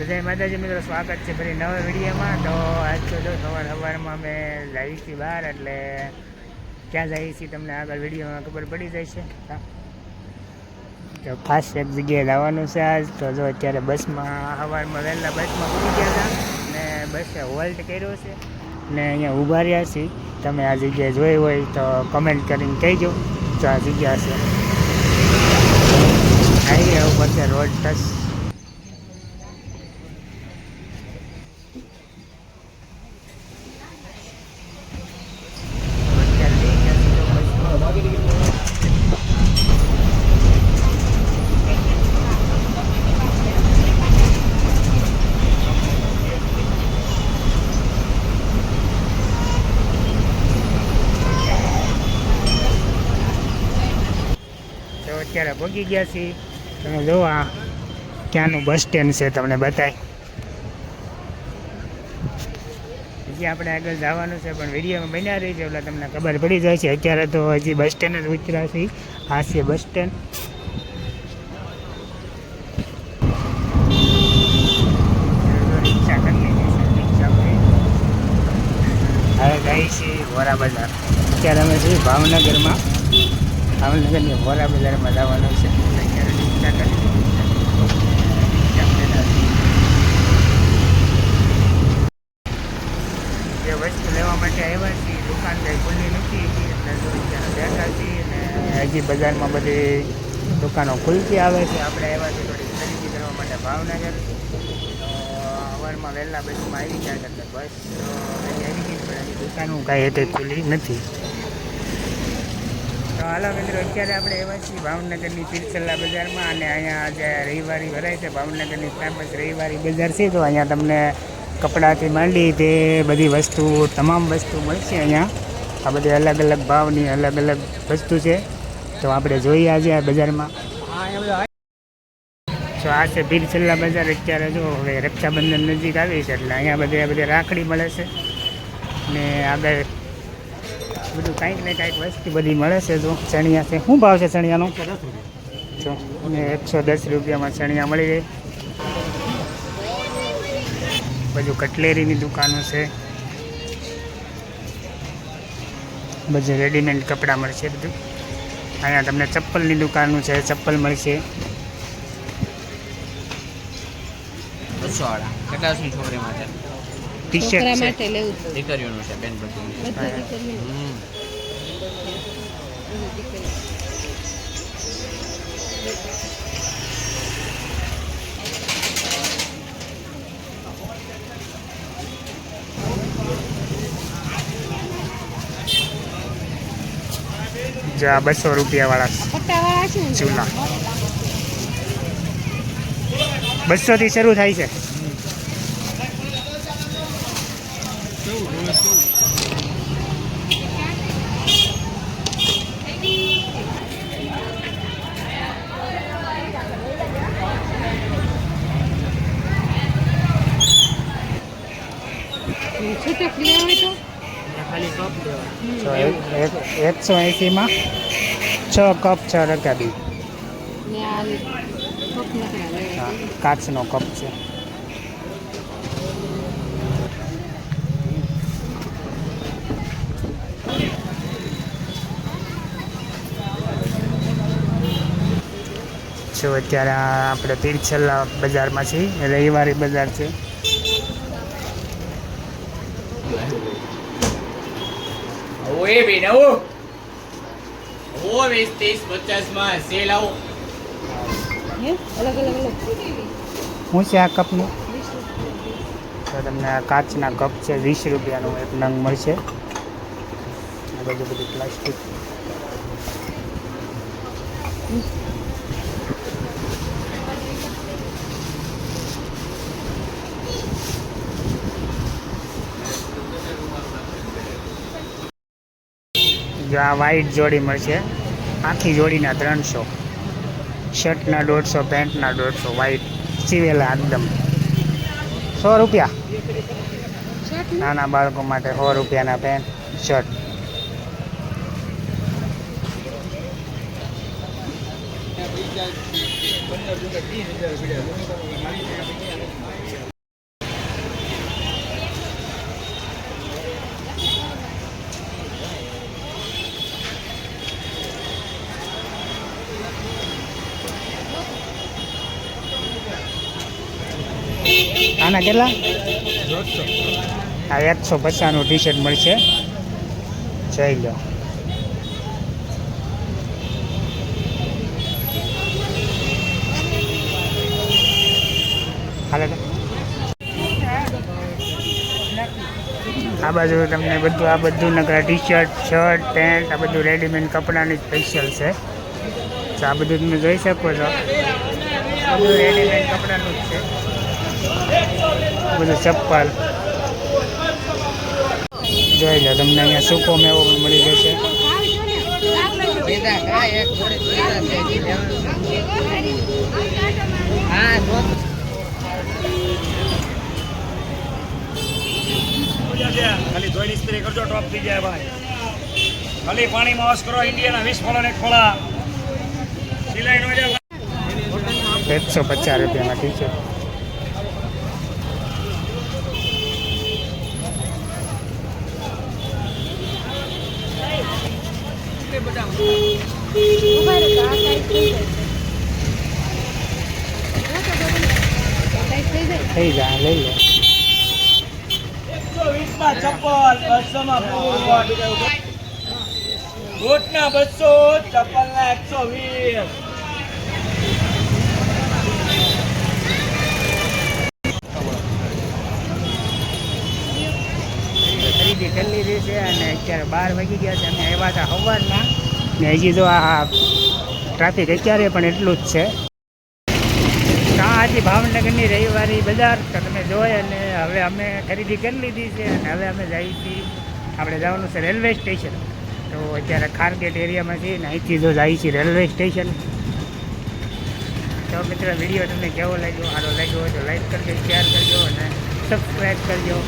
તો માતાજી મિત્રો, સ્વાગત છે ફરી નવા વિડીયોમાં. તો આજ તો જો સવાર સવારમાં અમે જઈએ છીએ બહાર, એટલે ક્યાં જઈએ છીએ તમને આગળ વિડીયોમાં ખબર પડી જાય છે તો ખાસ એક જગ્યાએ જવાનું છે આજ. તો જો અત્યારે બસમાં, સવારમાં વહેલા બસમાં પડી ગયા હતા ને બસે હોલ્ટ કર્યો છે ને અહીંયા ઊભા રહ્યા છીએ. તમે આ જગ્યાએ જોઈ હોય તો કમેન્ટ કરીને કહેજો તો આ જગ્યા છે હાઈવે ઉપર છે રોડ ટચ તો અત્યારે પહોંચી ગયા છીએ. તમે જો આ ક્યાંનું બસ સ્ટેન્ડ છે તમને બતાય. હજી આપણે આગળ જવાનું છે, પણ વિડીયોમાં બન્યા રહી છે એટલે તમને ખબર પડી જાય છે. અત્યારે તો હજી બસ સ્ટેન્ડ જ ઉતર્યા છે આ છે બસ સ્ટેન્ડ. હવે જઈએ છીએ વોરા બજાર અત્યારે અમે છીએ ભાવનગરમાં. ભાવનગરની વોરા બજારમાં જવાનું છે. જે વસ્તુ લેવા માટે આવ્યા છીએ દુકાન કંઈ ખુલ્લી નથી અને હજી બજારમાં બધી દુકાનો ખુલતી આવે છે. આપણે આવ્યા છીએ થોડી ખરીદી કરવા માટે ભાવનગર. સવારમાં વહેલા બસમાં આવી ગયા એટલે બસ આવી ગઈ, પણ હજી દુકાનો કાંઈ હતી ખુલ્લી નથી. તો હાલો મિત્રો, અત્યારે આપણે એવા છીએ ભાવનગરની તીરસલ્લા બજારમાં અને અહીંયા આજે રવિવારી ભરાય છે, ભાવનગરની ફેમસ રવિવારી બજાર છે, તો અહીંયા તમને કપડાથી માંડી તે બધી વસ્તુ, તમામ વસ્તુ મળશે અહીંયા. આ બધી અલગ અલગ ભાવની અલગ અલગ વસ્તુ છે. તો આપણે જોઈએ આજે આ બજારમાં. તો આ છે પીરસલ્લા બજાર, અત્યારે જો હવે રક્ષાબંધન નજીક આવી છે, એટલે અહીંયા બધે બધે રાખડી મળે છે. ને આગળ બધું કાંઈક ને કાંઈક વસ્તુ બધી મળે છે જો ચણિયા છે. શું ભાવ છે ચણિયાનો? જો, અને એકસો દસ રૂપિયામાં ચણિયા મળી જાય બધું કટલેરીની દુકાનો છે. બધું રેડીમેડ કપડાં મળશે બધું. અહીંયા તમને ચપ્પલની દુકાનનું છે, ચપ્પલ મળશે. બસો વાળા કેટલા શું છોકરી માટે ટી શર્ટ માટે લેવું છે. દીકરીઓનું છે બેન. જો આ બસો રૂપિયા વાળા શું છે? ચૂલા. શરૂ થાય છે છૂટક લેવા હોય તો તો એક- એક- એકસો એંસીમાં છ કપ છ રકાબી કાચનો કપ છે. જો અત્યારે આપણે તીરછલ્લા બજારમાં છીએ. રવિવારી બજાર છે. ઓએ બેન આવો. ઓ વીસ ત્રીસ પચાસ સેલ આવો. હે? અલગ અલગ અલગ. શું છે આ કપનું? વીસ રૂપિયા. તો તમને આ કાચના કપ છે વીસ રૂપિયાનું એક નંગ મળશે. આ બધું બધું પ્લાસ્ટિક જો આ વ્હાઈટ જોડી મળશે. આખી જોડીના ત્રણસો. શર્ટના દોઢસો પેન્ટના દોઢસો વ્હાઈટ સીવેલા એકદમ. સો રૂપિયા. નાના બાળકો માટે સો રૂપિયાના પેન્ટ શર્ટ. આના કેટલા? આ એકસો પચાસનું ટી શર્ટ મળશે. જોઈ લો. આ બાજુ તમને બધું, આ બધું નકરા ટી શર્ટ શર્ટ પેન્ટ આ બધું રેડીમેડ કપડાની સ્પેશિયલ છે. તો આ બધું તમે જોઈ શકો છો. બધું રેડીમેડ કપડાનું જ છે. બધું ચપ્પલ. જોઈ લો તમને અહીંયા સૂકો મેવો પણ મળી જશે. ખાલી ધોઈને ઇસ્ત્રી કરજો ટોપ થઈ જાય ભાઈ. ખાલી પાણીમાં વોશ કરો ઇન્ડિયાના વીસ ફોલા ને એક સિલાઈ નો એકસો પચાસ રૂપિયામાં ટી શર્ટ થઈ જાય લઈ લે. ચપ્પલ બસો માં બૂટ બૂટ ના બસો ચપ્પલ ના એકસો વીસ. ખરીદી કરી રહી છે અને અત્યારે બાર વાગી ગયા છે. અમે આવ્યા હતા સવારના ને હજી તો આ ટ્રાફિક અત્યારે પણ એટલું જ છે. તો આ હતી ભાવનગરની રવિવારી બજાર તો તમે જોઈ અને હવે અમે ખરીદી કરી લીધી છે અને હવે અમે જઈએ છીએ. આપણે જવાનું છે રેલવે સ્ટેશન. તો અત્યારે ખારગેટ એરિયામાં છીએ ને અહીંથી જો જઈએ છીએ રેલવે સ્ટેશન. તો મિત્રો, વીડિયો તમને કેવો લાગ્યો? સારો લાગ્યો હોય તો લાઈક કરજો શેર કરજો અને સબસ્ક્રાઈબ કરજો.